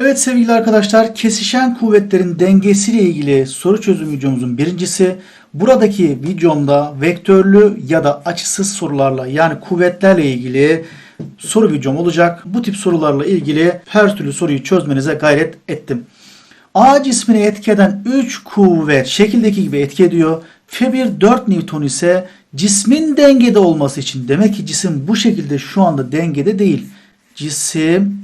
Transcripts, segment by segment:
Evet sevgili arkadaşlar kesişen kuvvetlerin dengesiyle ilgili soru çözüm videomuzun birincisi. Buradaki videomda vektörlü ya da açısız sorularla yani kuvvetlerle ilgili soru videom olacak. Bu tip sorularla ilgili her türlü soruyu çözmenize gayret ettim. A cismini etki eden 3 kuvvet şekildeki gibi etki ediyor. F1 4 Newton ise cismin dengede olması için demek ki cisim bu şekilde şu anda dengede değil. Cisim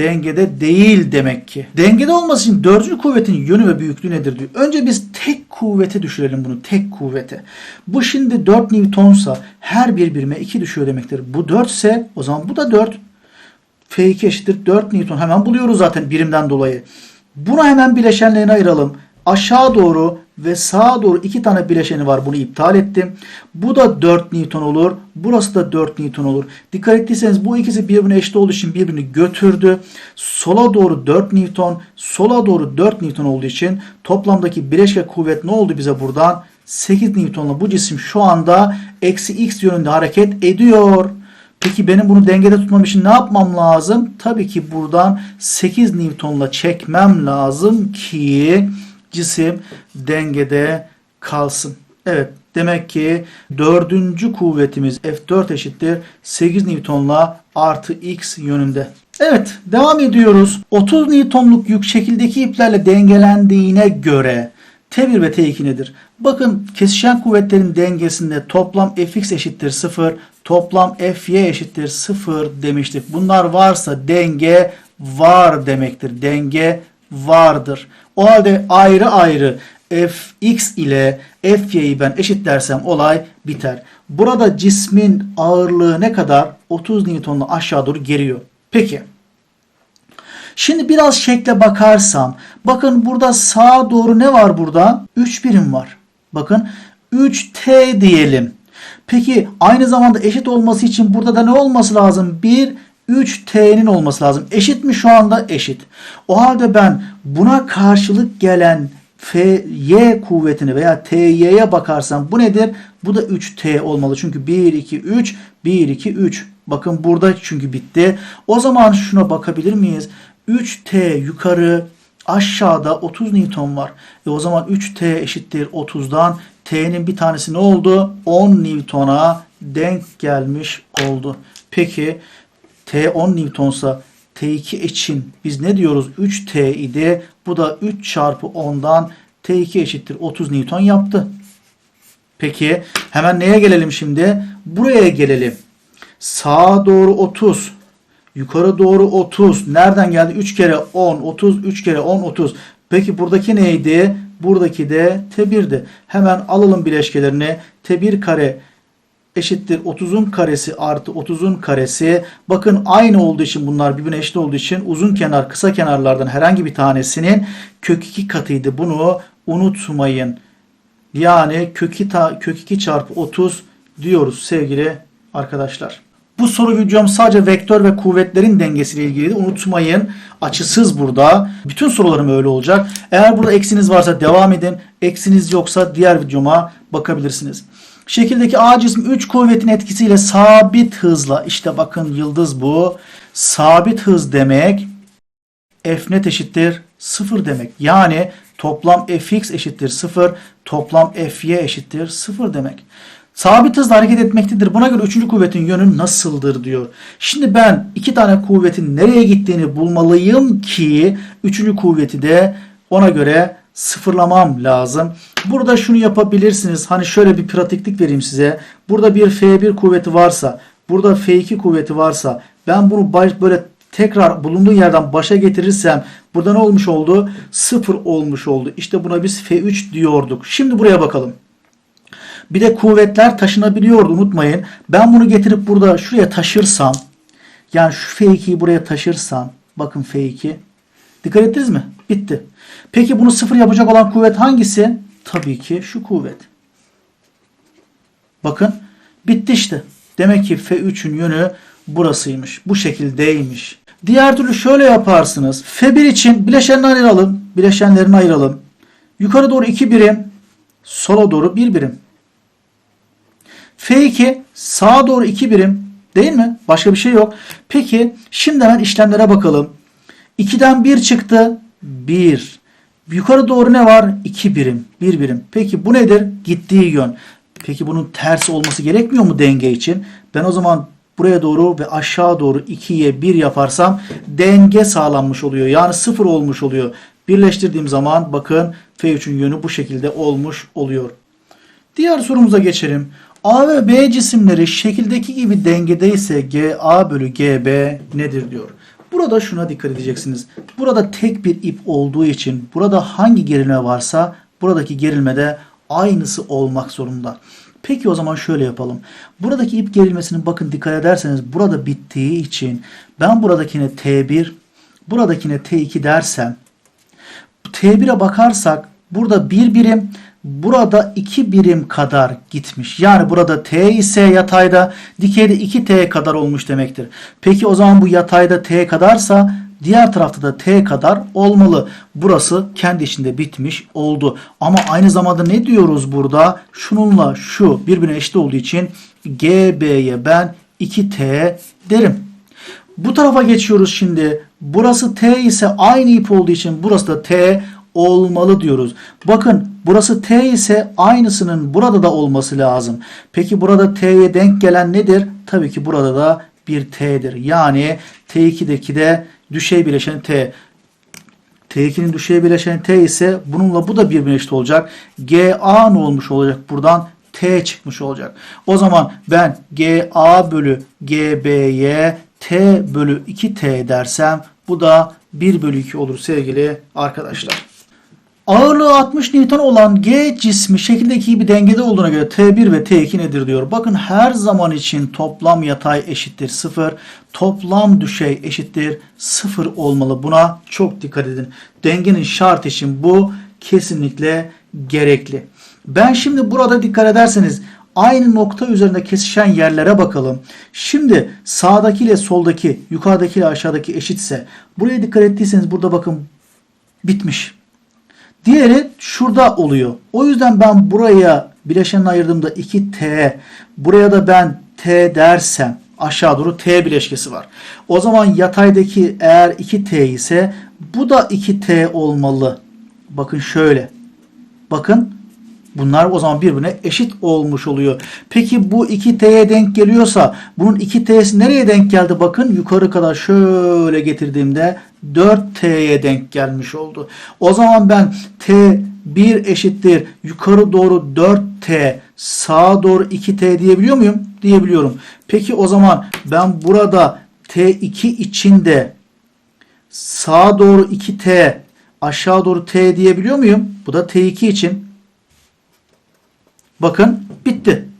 dengede değil demek ki. Dengede olması için dördüncü kuvvetin yönü ve büyüklüğü nedir diyor. Önce biz tek kuvvete düşürelim bunu. Tek kuvvete. Bu şimdi 4 Newtonsa her bir birime 2 düşüyor demektir. Bu 4 ise o zaman bu da 4. F2 eşittir 4 Newton. Hemen buluyoruz zaten birimden dolayı. Bunu hemen bileşenlerine ayıralım. Aşağı doğru ve sağa doğru iki tane bileşeni var. Bunu iptal ettim. Bu da 4 Newton olur. Burası da 4 Newton olur. Dikkat ettiyseniz bu ikisi birbirine eşit olduğu için birbirini götürdü. Sola doğru 4 Newton, sola doğru 4 Newton olduğu için toplamdaki bileşke kuvvet ne oldu bize buradan? 8 Newton'la bu cisim şu anda eksi x yönünde hareket ediyor. Peki benim bunu dengede tutmam için ne yapmam lazım? Tabii ki buradan 8 Newton'la çekmem lazım ki cisim dengede kalsın. Evet demek ki dördüncü kuvvetimiz F4 eşittir 8 Newton'la artı x yönünde. Evet devam ediyoruz. 30 Newton'luk yük şekildeki iplerle dengelendiğine göre T1 ve T2 nedir? Bakın kesişen kuvvetlerin dengesinde toplam Fx eşittir 0, toplam Fy eşittir 0 demiştik. Bunlar varsa denge var demektir. Denge vardır. O halde ayrı ayrı Fx ile Fy'yi ben eşitlersem olay biter. Burada cismin ağırlığı ne kadar? 30 Newton'la aşağı doğru geliyor. Peki. Şimdi biraz şekle bakarsam bakın burada sağa doğru ne var burada? 3 birim var. Bakın 3T diyelim. Peki aynı zamanda eşit olması için burada da ne olması lazım? 1 3T'nin olması lazım. Eşit mi şu anda? Eşit. O halde ben buna karşılık gelen Fy kuvvetini veya Ty'ye bakarsam bu nedir? Bu da 3T olmalı. Çünkü 1, 2, 3, 1, 2, 3. Bakın burada çünkü bitti. O zaman şuna bakabilir miyiz? 3T yukarı aşağıda 30 Newton var. E o zaman 3T eşittir 30'dan T'nin bir tanesi ne oldu? 10 Newton'a denk gelmiş oldu. Peki T 10 Newtonsa T2 için biz ne diyoruz? 3T idi. Bu da 3 çarpı 10'dan T2 eşittir 30 Newton yaptı. Peki hemen neye gelelim şimdi? Buraya gelelim. Sağa doğru 30. Yukarı doğru 30. Nereden geldi? 3 kere 10, 30, 3 kere 10, 30. Peki buradaki neydi? Buradaki de T1'di. Hemen alalım bileşkelerini. T1 kare eşittir 30'un karesi artı 30'un karesi. Bakın aynı olduğu için bunlar birbirine eşit olduğu için uzun kenar kısa kenarlardan herhangi bir tanesinin kök 2 katıydı. Bunu unutmayın. Yani kök 2, kök 2 çarpı 30 diyoruz sevgili arkadaşlar. Bu soru videom sadece vektör ve kuvvetlerin dengesiyle ilgili. Unutmayın açısız burada. Bütün sorularım öyle olacak. Eğer burada eksiniz varsa devam edin. Eksiniz yoksa diğer videoma bakabilirsiniz. Şekildeki A cismi 3 kuvvetin etkisiyle sabit hızla işte bakın yıldız bu. Sabit hız demek F net eşittir 0 demek. Yani toplam Fx eşittir 0, toplam Fy eşittir 0 demek. Sabit hızla hareket etmektedir. Buna göre üçüncü kuvvetin yönü nasıldır diyor. Şimdi ben iki tane kuvvetin nereye gittiğini bulmalıyım ki üçüncü kuvveti de ona göre sıfırlamam lazım. Burada şunu yapabilirsiniz. Hani şöyle bir pratiklik vereyim size. Burada bir F1 kuvveti varsa, burada F2 kuvveti varsa ben bunu böyle tekrar bulunduğu yerden başa getirirsem burada ne olmuş oldu? Sıfır olmuş oldu. İşte buna biz F3 diyorduk. Şimdi buraya bakalım. Bir de kuvvetler taşınabiliyordu unutmayın. Ben bunu getirip burada şuraya taşırsam yani şu F2'yi buraya taşırsam bakın F2 dikkat ettiniz mi? Bitti. Peki bunu sıfır yapacak olan kuvvet hangisi? Tabii ki şu kuvvet. Bakın bitti işte. Demek ki F3'ün yönü burasıymış. Bu şekildeymiş. Diğer türlü şöyle yaparsınız. F1 için bileşenlerini ayıralım. Bileşenlerini ayıralım. Yukarı doğru 2 birim. Sola doğru 1 birim. F2 sağa doğru 2 birim. Değil mi? Başka bir şey yok. Peki şimdi hemen işlemlere bakalım. 2'den 1 çıktı. 1. Yukarı doğru ne var? 2 birim. 1 birim. Peki bu nedir? Gittiği yön. Peki bunun tersi olması gerekmiyor mu denge için? Ben o zaman buraya doğru ve aşağı doğru 2'ye 1 yaparsam denge sağlanmış oluyor. Yani 0 olmuş oluyor. Birleştirdiğim zaman bakın F3'ün yönü bu şekilde olmuş oluyor. Diğer sorumuza geçelim. A ve B cisimleri şekildeki gibi dengedeyse GA bölü GB nedir diyor. Burada şuna dikkat edeceksiniz. Burada tek bir ip olduğu için burada hangi gerilme varsa buradaki gerilme de aynısı olmak zorunda. Peki o zaman şöyle yapalım. Buradaki ip gerilmesinin bakın dikkat ederseniz burada bittiği için ben buradakine T1, buradakine T2 dersem T1'e bakarsak burada bir birim, burada iki birim kadar gitmiş. Yani burada T ise yatayda, dikeyde 2T kadar olmuş demektir. Peki o zaman bu yatayda T kadarsa diğer tarafta da T kadar olmalı. Burası kendi içinde bitmiş oldu. Ama aynı zamanda ne diyoruz burada? Şununla şu birbirine eşit olduğu için GB'ye ben 2T derim. Bu tarafa geçiyoruz şimdi. Burası T ise aynı ip olduğu için burası da T olmalı diyoruz. Bakın burası T ise aynısının burada da olması lazım. Peki burada T'ye denk gelen nedir? Tabii ki burada da bir T'dir. Yani T2'deki de düşey bileşen T. T2'nin düşey bileşeni T ise bununla bu da birbirine eşit olacak. GA ne olmuş olacak? Buradan T çıkmış olacak. O zaman ben GA bölü GB'ye T bölü 2T dersem bu da 1 bölü 2 olur sevgili arkadaşlar. Ağırlığı 60 Newton olan G cismi şekildeki gibi dengede olduğuna göre T1 ve T2 nedir diyor. Bakın her zaman için toplam yatay eşittir 0, toplam düşey eşittir 0 olmalı. Buna çok dikkat edin. Dengenin şart için bu kesinlikle gerekli. Ben şimdi burada dikkat ederseniz aynı nokta üzerinde kesişen yerlere bakalım. Şimdi sağdaki ile soldaki, yukarıdaki ile aşağıdaki eşitse buraya dikkat ettiyseniz burada bakın bitmiş. Diğeri şurada oluyor. O yüzden ben buraya bileşenini ayırdığımda 2T, buraya da ben T dersem aşağı doğru T bileşkesi var. O zaman yataydaki eğer 2T ise bu da 2T olmalı. Bakın şöyle. Bakın bunlar o zaman birbirine eşit olmuş oluyor. Peki bu 2T'ye denk geliyorsa bunun 2T'si nereye denk geldi? Bakın yukarı kadar şöyle getirdiğimde 4T'ye denk gelmiş oldu. O zaman ben T1 eşittir yukarı doğru 4T sağa doğru 2T diyebiliyor muyum? Diyebiliyorum. Peki o zaman ben burada T2 içinde sağa doğru 2T aşağı doğru T diyebiliyor muyum? Bu da T2 için. Bakın bitti.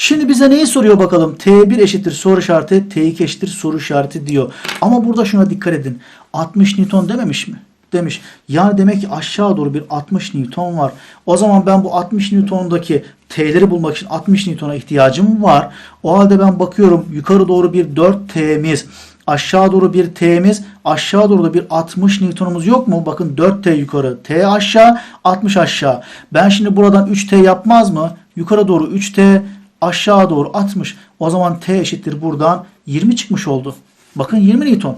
Şimdi bize neyi soruyor bakalım? T1 eşittir soru işareti, T2 eşittir soru işareti diyor. Ama burada şuna dikkat edin. 60 Newton dememiş mi? Demiş. Yani demek ki aşağı doğru bir 60 Newton var. O zaman ben bu 60 Newton'daki T'leri bulmak için 60 Newton'a ihtiyacım var. O halde ben bakıyorum yukarı doğru bir 4 T'miz, aşağı doğru bir T'miz, aşağı doğru da bir 60 Newton'umuz yok mu? Bakın 4T yukarı, T aşağı, 60 aşağı. Ben şimdi buradan 3T yapmaz mı? Yukarı doğru 3T, aşağı doğru 60. O zaman T eşittir buradan 20 çıkmış oldu. Bakın 20 Newton.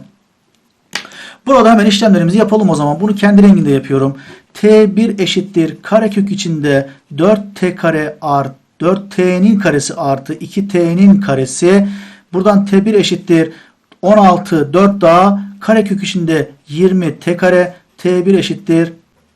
Burada hemen işlemlerimizi yapalım o zaman. Bunu kendi renginde yapıyorum. T1 eşittir karekök içinde 4T kare art 4T'nin karesi artı 2T'nin karesi. Buradan T1 eşittir 16 4 daha karekök içinde 20 T kare T1 eşittir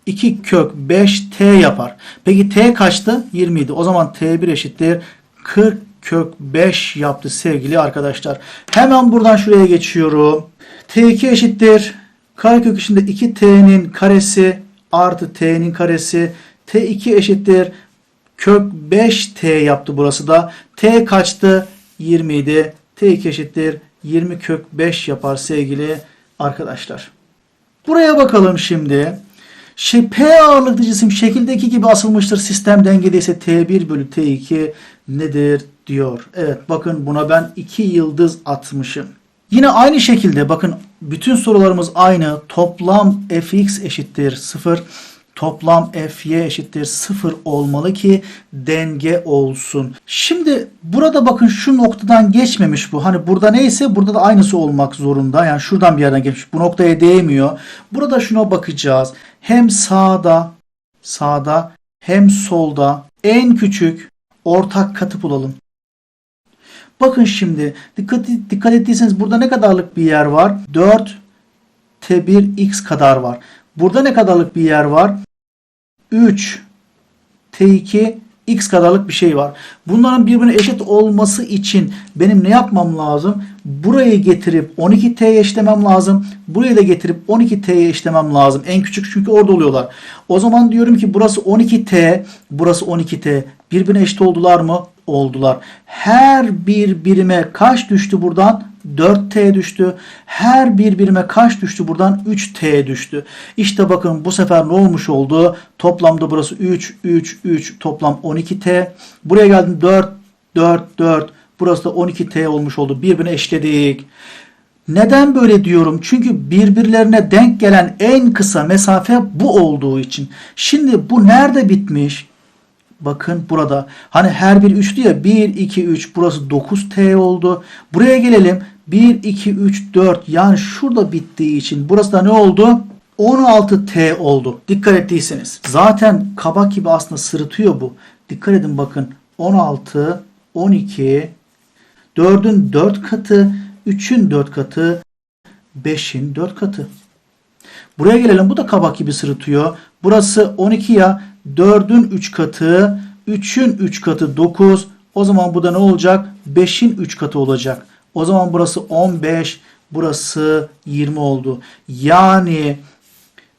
2 kök 5 T yapar. Peki T kaçtı? 20 idi. O zaman T1 eşittir 40 kök 5 yaptı sevgili arkadaşlar. Hemen buradan şuraya geçiyorum. T2 eşittir. Karekök içinde 2T'nin karesi artı T'nin karesi. T2 eşittir. Kök 5T yaptı burası da. T kaçtı? 20 idi. T2 eşittir. 20 kök 5 yapar sevgili arkadaşlar. Buraya bakalım şimdi. Şey, P ağırlıklı cisim şekildeki gibi asılmıştır. Sistem dengedeyse T1 bölü T2 nedir diyor. Evet bakın buna ben 2 yıldız atmışım. Yine aynı şekilde bakın bütün sorularımız aynı. Toplam fx eşittir 0. toplam fy eşittir 0 olmalı ki denge olsun. Şimdi burada bakın şu noktadan geçmemiş bu. Hani burada neyse burada da aynısı olmak zorunda. Yani şuradan bir yerden geçmiş. Bu noktaya değmiyor. Burada şuna bakacağız. Hem sağda sağda hem solda en küçük ortak katı bulalım. Bakın şimdi dikkat, dikkat ettiyseniz burada ne kadarlık bir yer var? 4 T1X kadar var. Burada ne kadarlık bir yer var? 3 T2 X kadarlık bir şey var. Bunların birbirine eşit olması için benim ne yapmam lazım? Burayı getirip 12T'ye eşlemem lazım. Burayı da getirip 12T'ye eşlemem lazım. En küçük çünkü orada oluyorlar. O zaman diyorum ki burası 12T, burası 12T. Birbirine eşit oldular mı? Oldular. Her bir birime kaç düştü buradan? 4T düştü. Her bir birime kaç düştü buradan? 3T düştü. İşte bakın bu sefer ne olmuş oldu? Toplamda burası 3, 3, 3 toplam 12T. Buraya geldim 4, 4, 4. Burası da 12T olmuş oldu. Birbirine eşledik. Neden böyle diyorum? Çünkü birbirlerine denk gelen en kısa mesafe bu olduğu için. Şimdi bu nerede bitmiş? Bakın burada. Hani her bir üçlü ya 1, 2, 3 burası 9T oldu. Buraya gelelim. 1, 2, 3, 4 yani şurada bittiği için burası da ne oldu? 16T oldu. Dikkat ettiyseniz. Zaten kabak gibi aslında sırıtıyor bu. Dikkat edin bakın. 16, 12, 4'ün 4 katı, 3'ün 4 katı, 5'in 4 katı. Buraya gelelim. Bu da kabak gibi sırıtıyor. Burası 12 ya. 4'ün 3 katı, 3'ün 3 katı 9. O zaman bu da ne olacak? 5'in 3 katı olacak. O zaman burası 15, burası 20 oldu. Yani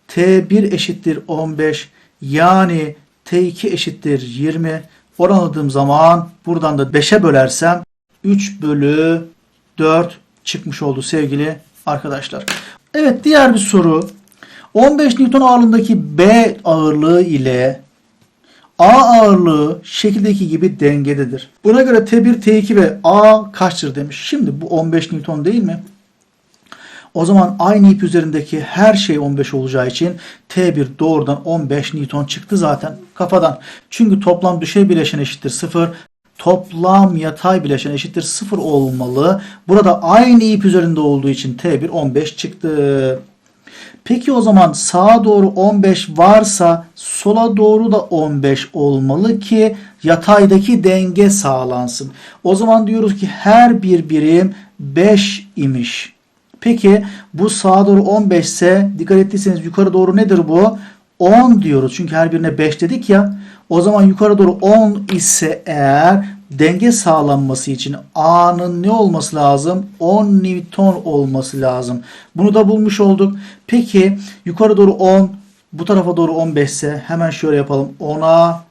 T1 eşittir 15, yani T2 eşittir 20. Oranladığım zaman buradan da 5'e bölersem 3 bölü 4 çıkmış oldu sevgili arkadaşlar. Evet diğer bir soru. 15 Newton ağırlığındaki B ağırlığı ile A ağırlığı şekildeki gibi dengededir. Buna göre T1, T2 ve A kaçtır demiş. Şimdi bu 15 Newton değil mi? O zaman aynı ip üzerindeki her şey 15 olacağı için T1 doğrudan 15 Newton çıktı zaten kafadan. Çünkü toplam düşey bileşen eşittir 0. Toplam yatay bileşen eşittir 0 olmalı. Burada aynı ip üzerinde olduğu için T1 15 çıktı. Peki o zaman sağa doğru 15 varsa sola doğru da 15 olmalı ki yataydaki denge sağlansın. O zaman diyoruz ki her bir birim 5 imiş. Peki bu sağa doğru 15 ise dikkat ettiyseniz yukarı doğru nedir bu? 10 diyoruz. Çünkü her birine 5 dedik ya. O zaman yukarı doğru 10 ise eğer denge sağlanması için A'nın ne olması lazım? 10 Newton olması lazım. Bunu da bulmuş olduk. Peki yukarı doğru 10 bu tarafa doğru 15 ise hemen şöyle yapalım. 10'a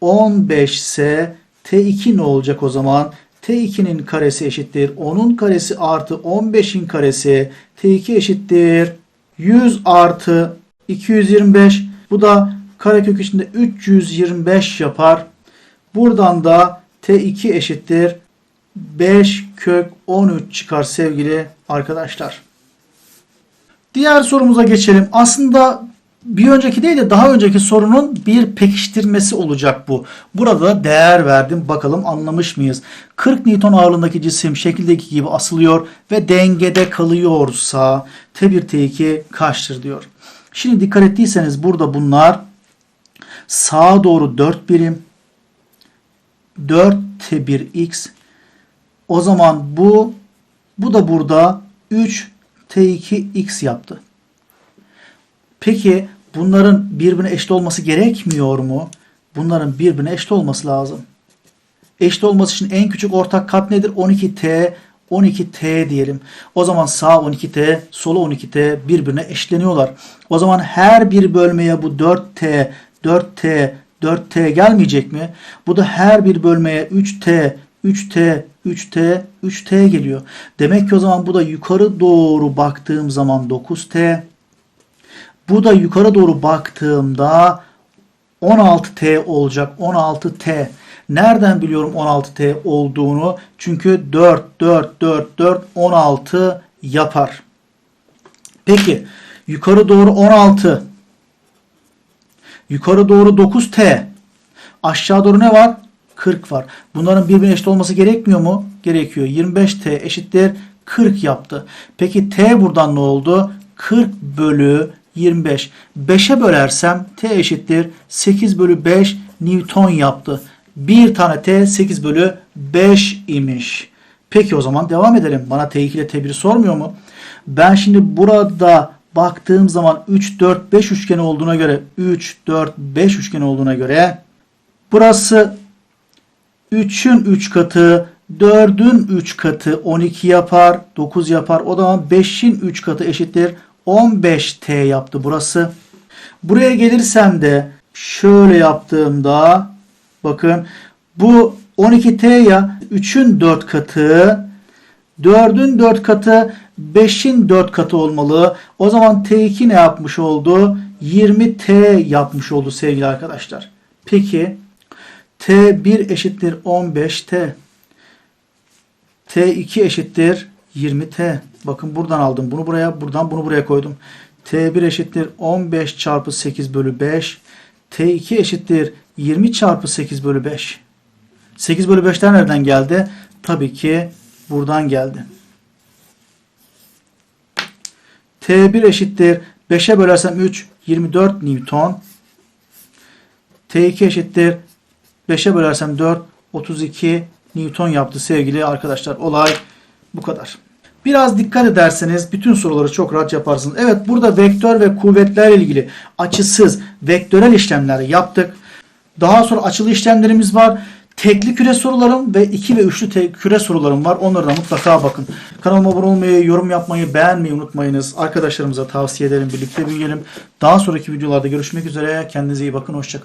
15 ise T2 ne olacak o zaman? T2'nin karesi eşittir. 10'un karesi artı 15'in karesi. T2 eşittir. 100 artı 225. Bu da karekök içinde 325 yapar. Buradan da T2 eşittir. 5 kök 13 çıkar sevgili arkadaşlar. Diğer sorumuza geçelim. Aslında bir önceki değil de daha önceki sorunun bir pekiştirmesi olacak bu. Burada değer verdim. Bakalım anlamış mıyız? 40 Newton ağırlığındaki cisim şekildeki gibi asılıyor ve dengede kalıyorsa T1 T2 kaçtır diyor. Şimdi dikkat ettiyseniz burada bunlar sağa doğru 4 birim 4 T1X o zaman bu bu da burada 3 T2X yaptı. Peki bunların birbirine eşit olması gerekmiyor mu? Bunların birbirine eşit olması lazım. Eşit olması için en küçük ortak kat nedir? 12T 12T diyelim. O zaman sağ 12T, solu 12T birbirine eşleniyorlar. O zaman her bir bölmeye bu 4T, 4T, 4T gelmeyecek mi? Bu da her bir bölmeye 3T, 3T, 3T, 3T geliyor. Demek ki o zaman bu da yukarı doğru baktığım zaman 9T. Bu da yukarı doğru baktığımda 16T olacak. 16T. Nereden biliyorum 16T olduğunu? Çünkü 4, 4, 4, 4, 16 yapar. Peki yukarı doğru 16. Yukarı doğru 9t. Aşağı doğru ne var? 40 var. Bunların birbirine eşit olması gerekmiyor mu? Gerekiyor. 25t eşittir 40 yaptı. Peki t buradan ne oldu? 40 bölü 25. 5'e bölersem t eşittir 8 bölü 5 Newton yaptı. Bir tane t 8 bölü 5 imiş. Peki o zaman devam edelim. Bana T2 ile T1'i sormuyor mu? Ben şimdi burada baktığım zaman 3, 4, 5 üçgeni olduğuna göre 3, 4, 5 üçgeni olduğuna göre burası 3'ün 3 katı 4'ün 3 katı 12 yapar 9 yapar. O zaman 5'in 3 katı eşittir 15T yaptı burası. Buraya gelirsem de şöyle yaptığımda bakın bu 12T ya 3'ün 4 katı 4'ün 4 katı 5'in 4 katı olmalı. O zaman T2 ne yapmış oldu? 20T yapmış oldu sevgili arkadaşlar. Peki T1 eşittir 15T. T2 eşittir 20T. Bakın buradan aldım. Bunu buraya, buradan bunu buraya koydum. T1 eşittir 15 çarpı 8 bölü 5. T2 eşittir 20 çarpı 8 bölü 5. 8 bölü 5'ten nereden geldi? Tabii ki buradan geldi. T1 eşittir 5'e bölersem 3 24 Newton. T2 eşittir 5'e bölersem 4 32 Newton yaptı sevgili arkadaşlar. Olay bu kadar. Biraz dikkat ederseniz bütün soruları çok rahat yaparsınız. Evet burada vektör ve kuvvetlerle ilgili açısız vektörel işlemler yaptık. Daha sonra açılı işlemlerimiz var. Tekli küre sorularım ve iki ve üçlü te- küre sorularım var. Onlara da mutlaka bakın. Kanalıma abone olmayı, yorum yapmayı, beğenmeyi unutmayınız. Arkadaşlarımıza tavsiye ederim. Birlikte büyüyelim. Daha sonraki videolarda görüşmek üzere. Kendinize iyi bakın. Hoşçakalın.